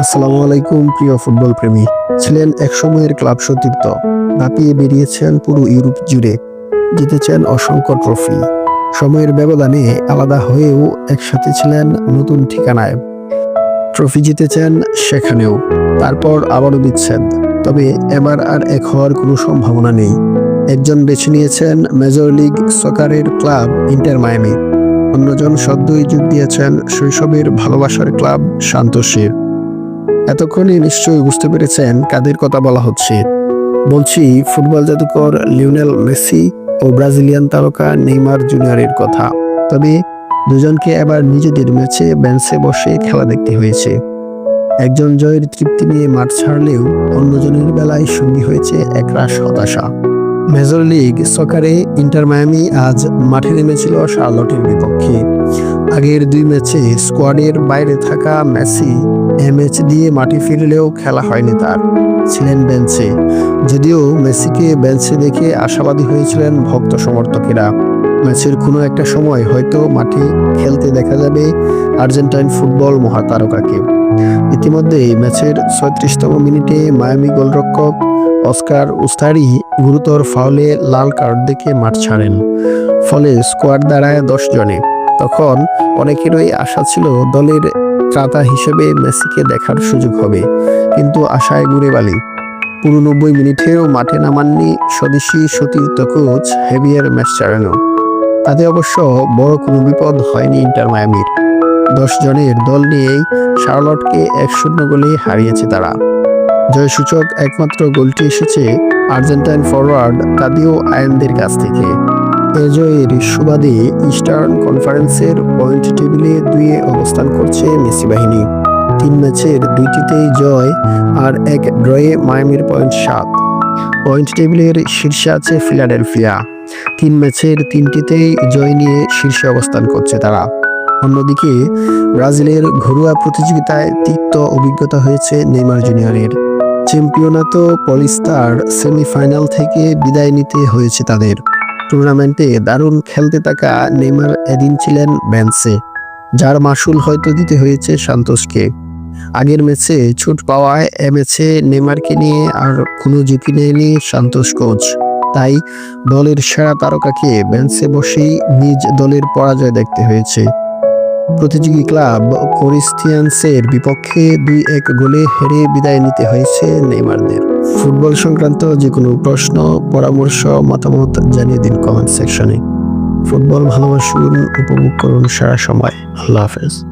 আসসালামু আলাইকুম, প্রিয় ফুটবল প্রেমী। ছিলেন একসময়ের ক্লাব সতীর্থ। নাপিয়ে বেরিয়েছেন পুরো ইউরোপ জুড়ে। জিতেছেন অসংখ্য ট্রফি। সময়ের ব্যবধানে আলাদা হয়েও একসাথে ছিলেন নতুন ঠিকানায়। ট্রফি জিতেছেন সেখানেও। তারপর আবারও বিচ্ছেদ। তবে এবার আর এক হওয়ার কোনো সম্ভাবনা নেই। একজন বেছে নিয়েছেন মেজর লিগ সকারের ক্লাব ইন্টার মায়ামি। অন্যজন সদ্যই যোগ দিয়েছেন শৈশবের ভালোবাসার ক্লাব সান্তোষের এতক্ষণে নিশ্চয়ই বুঝতে পেরেছেন কাদের কথা বলা হচ্ছে। বলছি, ফুটবল জাদুকর লিওনেল মেসি ও ব্রাজিলিয়ান তারকা নেইমার জুনিয়রের কথা। তবে দুজনকে এবার নিজেদের ম্যাচে বেঞ্চে বসে খেলা দেখতে হয়েছে। একজন জয়ের তৃপ্তি নিয়ে মাঠ ছাড়লেও অন্যজনের বেলায় সঙ্গী হয়েছে একরাশ হতাশা। মেজর লিগ, সকারে ইন্টার মায়ামি আজ মাঠে নেমেছিল শার্লটের বিপক্ষে। আগের দুই ম্যাচে স্কোয়াডের বাইরে থাকা মেসি এ ম্যাচ দিয়ে মাঠে ফিরলেও খেলা হয়নি তার। ছিলেন বেঞ্চে। যদিও মেসিকে বেঞ্চে দেখে আশাবাদী হয়েছিলেন ভক্ত সমর্থকেরা। ম্যাচের কোনো একটা সময় হয়তো মাঠে খেলতে দেখা যাবে আর্জেন্টাইন ফুটবল মহাতারকাকে। ইতিমধ্যে ম্যাচের ছয়ত্রিশতম মিনিটে মায়ামি গোলরক্ষক অস্কার উস্তারি গুরুতর ফাউলে লাল কার্ড দেখে মাঠ ছাড়েন। ফলে স্কোয়াড দাঁড়ায় দশ জনে। তখন অনেকেরই আশা ছিল দলের ত্রাতা হিসেবে মেসিকে দেখার সুযোগ হবে। কিন্তু আশায় ঘুরে বালি। পুরো নব্বই মিনিটেও মাঠে নামাননি স্বদেশি সতীর্থ কোচ হেভিয়ার ম্যাচচারানো তাতে অবশ্য বড় কোনো বিপদ হয়নি ইন্টার মায়ামির। দশ জনের দল নিয়েই শার্লটকে এক শূন্য গোলে হারিয়েছে তারা। জয়সূচক একমাত্র গোলটি এসেছে আর্জেন্টাইন ফরওয়ার্ড তাদিও আয়ানদের কাছ থেকে। এ জয়ের সুবাদে ইস্টার্ন কনফারেন্সের পয়েন্ট টেবিলে দুয়ে অবস্থান করছে মেসি বাহিনী। তিন ম্যাচের দুইটিতেই জয় আর এক ড্রয়ে মায়ামির পয়েন্ট সাত। পয়েন্ট টেবিলের শীর্ষে আছে ফিলাডেলফিয়া। তিন ম্যাচের তিনটিতেই জয় নিয়ে শীর্ষে অবস্থান করছে তারা। অন্যদিকে ব্রাজিলের ঘরোয়া প্রতিযোগিতায় তিক্ত অভিজ্ঞতা হয়েছে নেইমার জুনিয়রের। চ্যাম্পিয়নাতো পলিস্টার সেমিফাইনাল থেকে বিদায় নিতে হয়েছে তাদের। টুর্নামেন্টে দারুণ খেলতে থাকা নেমার এদিন ছিলেন ব্যান্সে, যার মাসুল হয়তো দিতে হয়েছে সান্তোষকে আগের ম্যাচে ছুট পাওয়ায় এ ম্যাচে নেমারকে নিয়ে আর কোনো ঝুঁকি নেয়নি সান্তোষ কোচ। তাই দলের সেরা তারকাকে বেঞ্চে বসেই নিজ দলের পরাজয় দেখতে হয়েছে। প্রতিযোগী ক্লাব করিস্টিয়ানসের বিপক্ষে দুই এক গোলে হেরে বিদায় নিতে হয়েছে নেইমারদের। ফুটবল সংক্রান্ত যে কোনো প্রশ্ন, পরামর্শ, মতামত জানিয়ে দিন কমেন্ট সেকশনে। ফুটবল ভালোবাসুন, উপভোগ করুন সারা সময়। আল্লাহ হাফেজ।